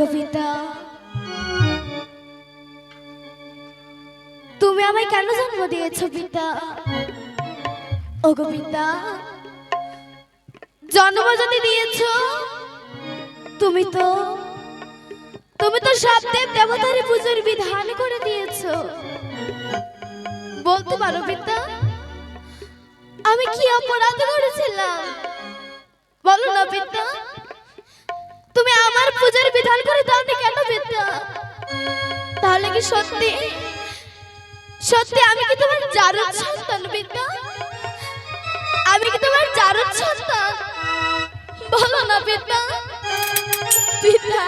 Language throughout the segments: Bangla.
ওগো তুমি আমায় কেন জন্ম দিয়েছ পিতা ওগো পিতা জন্ম যদি দিয়েছ তুমি তো তুমি তো সব দেব দেবতার পুজোর বিধান করে দিয়েছ বলতে পারো পিতা আমি কি অপরাধ করেছিলাম বলো না পিতা তুমি আমার পূজার বিধান করে দাওনি কেন বিদ্যা তাহলে কি সত্যি? সত্যি আমি কি তোমার জারদ সন্তান বিদ্যা আমি কি তোমার জারু সন্তান? বলো না বিদ্যা পিতা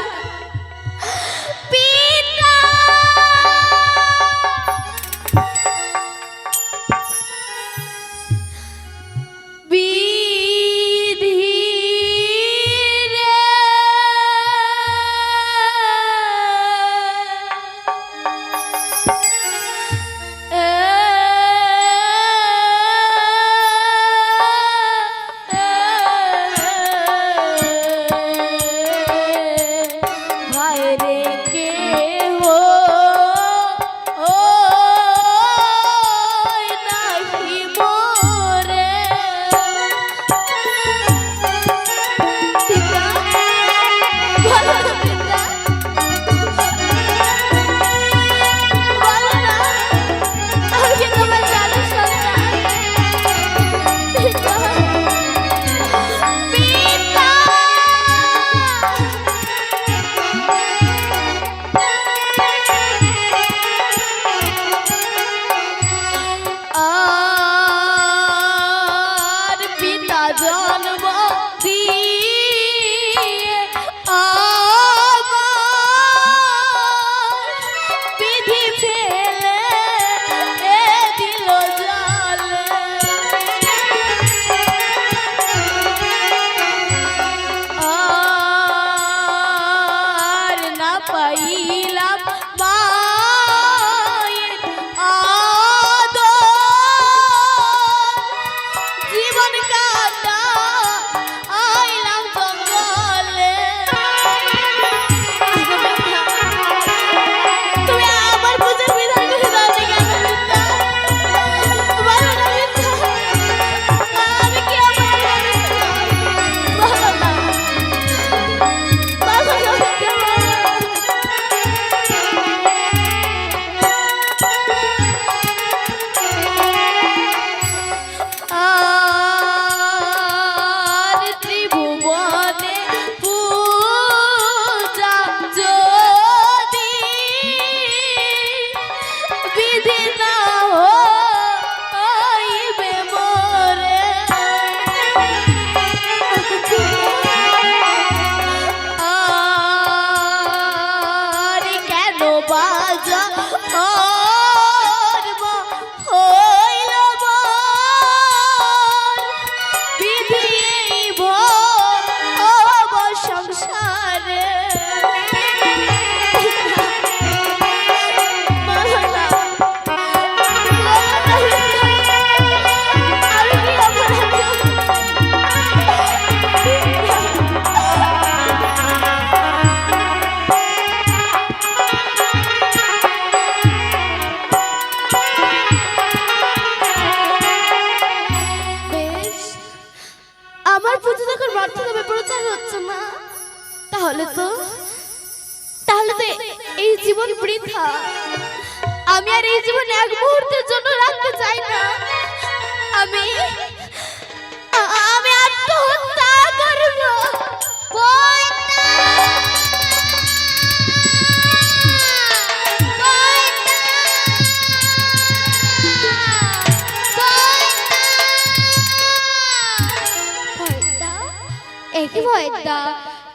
একই ভয়টা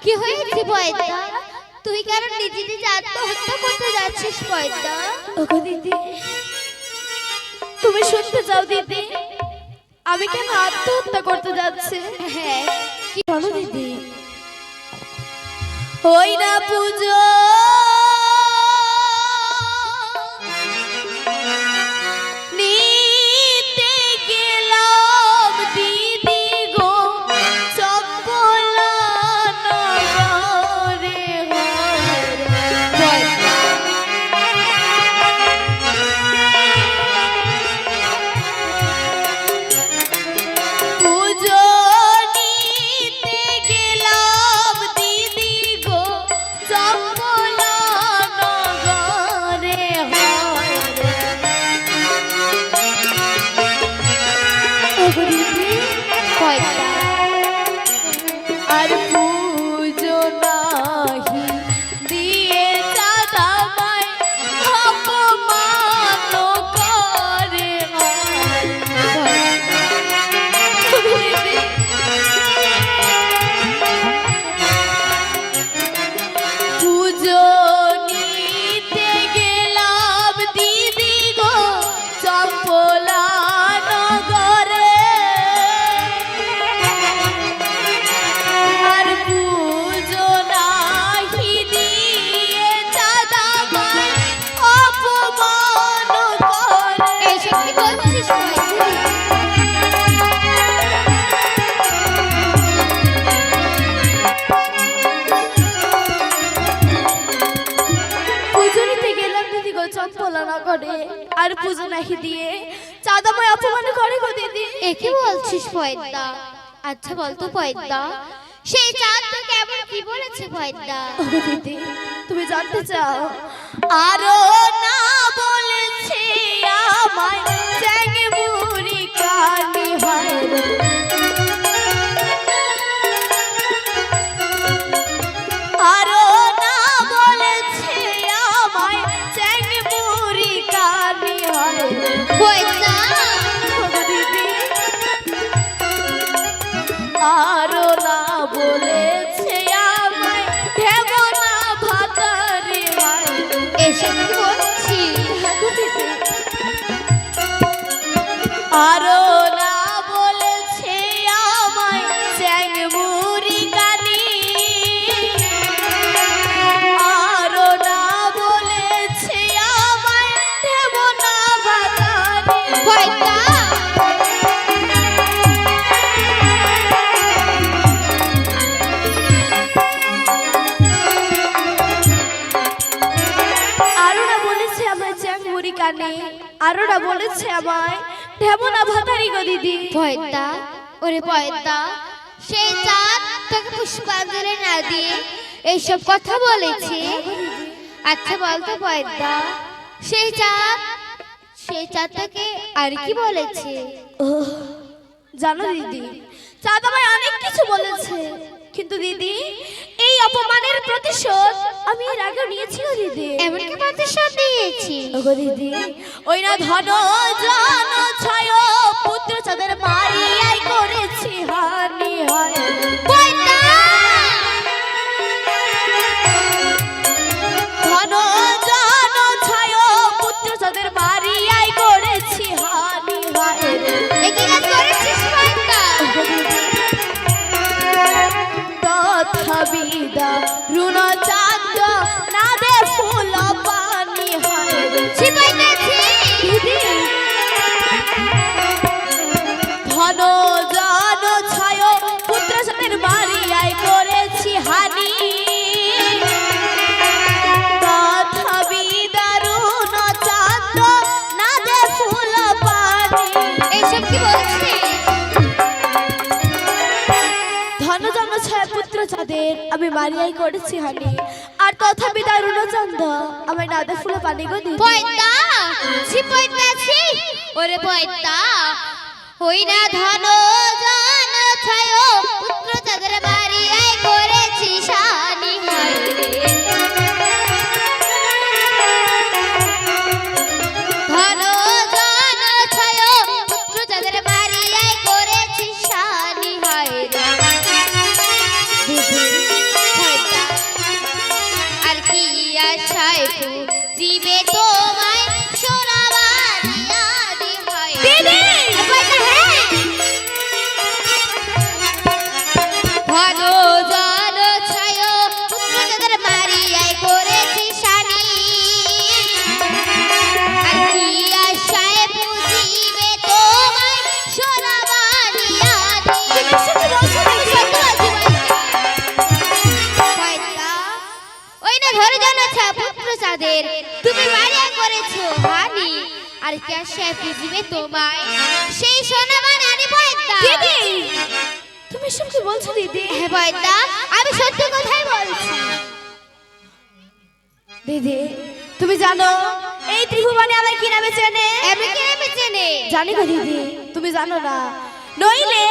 কি হয়েছে ভয়টা তুই কেন নিজে নিজে আত্মহত্যা করতে যাচ্ছিস ভয়টা ওগো দিদি তুমি শুনতে চাও দিদি? আমি কেন আত্মহত্যা করতে যাচ্ছি? হ্যাঁ কি বলো দিদি। ওই না পুজো! I don't know. আর পুজো নাহি দিয়ে চাঁদাময় অপমান করে গো দিদি। এ কি বলছিস পয়দা? আচ্ছা বলতো পয়দা? সেই চাঁদ তো কেমন কি বলেছে পয়দা? দিদি তুমি জানতে চাও? আরও না আরও না বলেছে আমায় চ্যাং মুড়ি কানি। আরও না বলেছে আমায় দেব না বাতারি আরও না বলেছে আমায় মুড়ি না ভাতারি গো দিদি। পয়দা ওরে পয়দা সেই চাঁদ তোকে পুষ্পাঞ্জলি না দিয়ে এইসব কথা বলেছে। আচ্ছা বলতো পয়দা সেই চাঁদ সেই চাঁদ তোকে আর কি বলেছে? জানো দিদি চাঁদ আমায় অনেক কিছু বলেছে। কিন্তু দিদি এই অপমানের প্রতিশোধ আমি এর আগে নিয়েছি গো দিদি। এমনকি প্রতিশোধ দিয়েছি। ওগো দিদি ওই না ধন জন ছয় পুত্র চাঁদের মারিয়াই করেছি। মারিয়াই করেছি হানি। আর তথাপি দারুণ চন্দ আমার দাদা ফুলে পানি গো দিদি। পয়দা ছিপাইতেছি ওরে পয়তা হই না ধন জন ছায় পুত্র পুত্র চাঁদের তুমি বাড়িয়া করেছ হানি আর কে সে পৃথিবী তোমায়? সেই সোনা মানানি পয়দা। দিদি! তুমি সব কি বলছো দিদি? হ্যাঁ পয়দা আমি সত্যি কথাই বলছি। দিদি তুমি জানো এই ত্রিভুবনে আমার কি নামে চেনে? এমনি কে নেমে চেনে? জানি গো দিদি তুমি জানো না। নইলে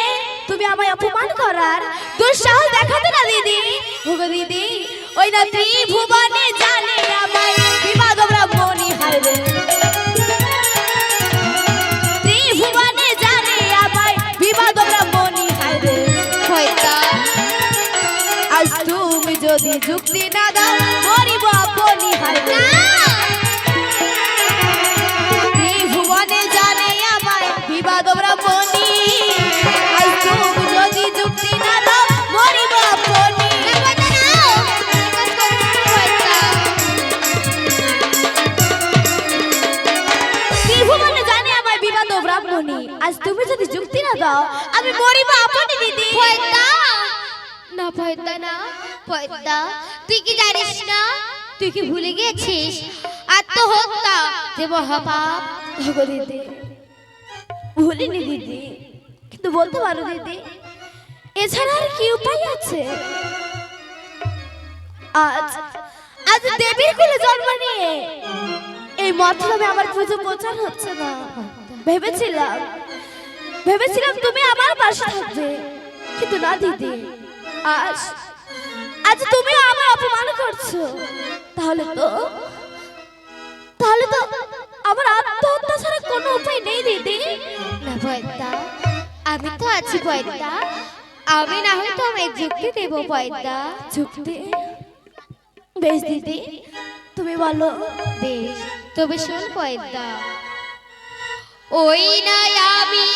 তুমি আমায় অপমান করার দুঃসাহস দেখাতে না দিদি। ভুগো দিদি ওই না ত্রিভুবনে ব্রাহ্মণী আজ তুমি যদি যুক্তি না দাও আমি মরিব আপনি দিদি। পয়দা। না পয়দা না পয়দা। তুই কি জানিস না? তুই কি ভুলে গেছিস আত্মহত্যা যে মহাপাপ। ওগো দিদি ভুলিনি দিদি কিন্তু বলতে পারো দিদি এছাড়া আর কি উপায় আছে? আজ আজ দেবীর কোলে জন্ম নিয়ে এই মতলবে আমার পুজো প্রচার হচ্ছে না। ভেবেছিলাম ভেবেছিলাম তুমি আমার পাশে থাকবে। কিন্তু না দিদি। আজ আজ তুমি আমার অপমান করছ। তাহলে তো তাহলে তো আমার আত্মহত্যা ছাড়া কোনো উপায় নেই দিদি। না পয়দা। আমি তো আছি পয়দা। আমি না হয় তো আমি যুক্তি দেব পয়দা। যুক্তি? বেশ দিদি। তুমি বলো। বেশ তবে শোন পয়দা। ওই নয় আমি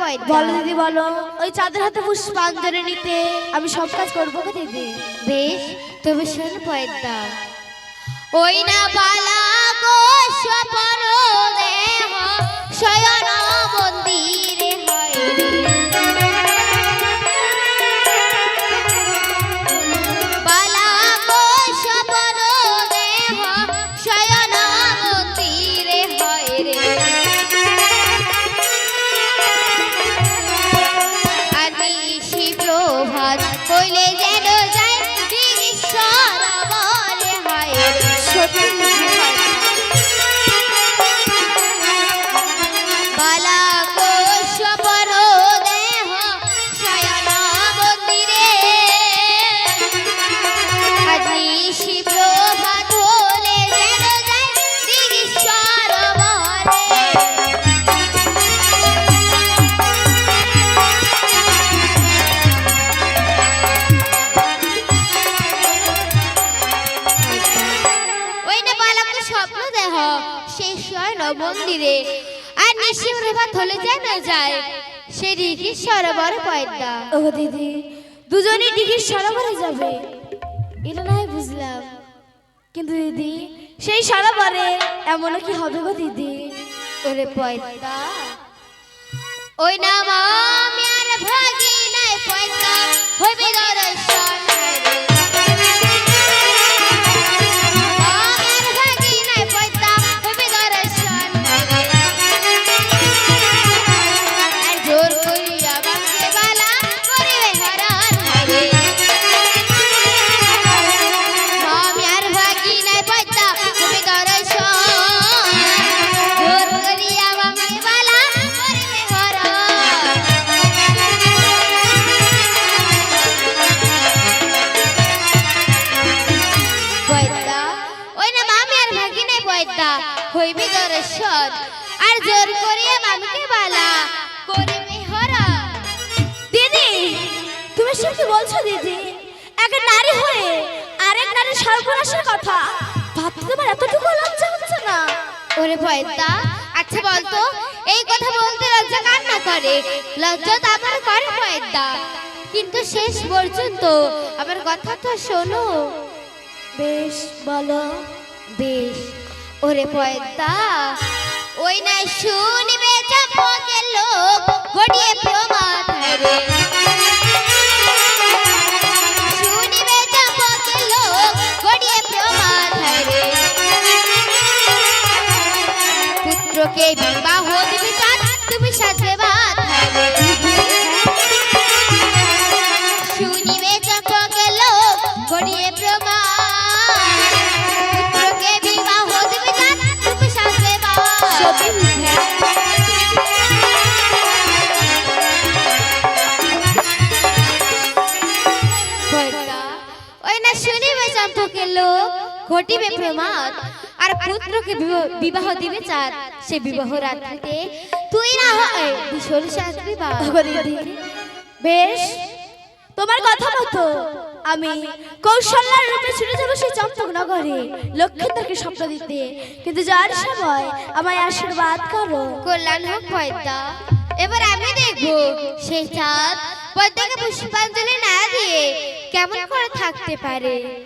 পয়দা বলো দিদি বলো। ওই চাঁদের হাতে পুষ্পাঞ্জলি নিতে আমি সব কাজ করব গো দিদি। বেশ তবে শোন পয়দা। ওই না বালা গো স্বপন দেহ শয়ন সেই স্বর্ণ মন্দিরে আর নিশ্চিম প্রভাত হলে যেন যায় সে দিকে সরোবর পয়দা ও দিদি দুজনেই ডিগ্রির সরোবরে যাবে। এটা নয় বুঝলাম। কিন্তু দিদি সেই সরোবরে এমনও কি হবে গো দিদি? ওরে পয়দা ওই না আমি আর ভাগি নাই পয়দা হইবে দর্শন তুমি সব কি বলছো দিদি? এক নারী হয়ে আরেক নারীর সর্বনাশের কথা। ভাবতে তোমার এতটুকু লজ্জা হচ্ছে না। ওরে পয়দা আচ্ছা বলতো এই কথা বলতে লজ্জা কার না করে? লজ্জা তো আমার করে পয়দা কিন্তু শেষ পর্যন্ত আমার কথা তো শোনো। বেশ বলো। বেশ ওরে পয়দা ওই না শুনবে চম্পকের লোক গড়িয়ে প্রমাথায় পুত্রকে বিবাহ দিবি চাঁদ তুমি সাজবে রে শুনিবে চম্পকের লোক, গড়িয়ে প্রমাণ। পুত্রকে বিবাহ দিবি লোক, ঘটিবে প্রমাদ আর পুত্রকে বিবাহ- দিবে চাঁদ সে বিবাহ রাত্রিতে তুই না হয় শাস্ত্রী বা বেশ। তোমার কথা মতো আমি কৌশল্যার রূপে ছুটে যাব সেই চম্পক নগরে লক্ষ্মীন্দরকে স্বপ্ন দিতে। কিন্তু যার সময় আমায় আশীর্বাদ করো। কল্যাণ হোক পয়দা এবার আমি দেখব সেই চাঁদ পয়দাকে পুষ্পাঞ্জলি না দিয়ে কেমন করে থাকতে পারে।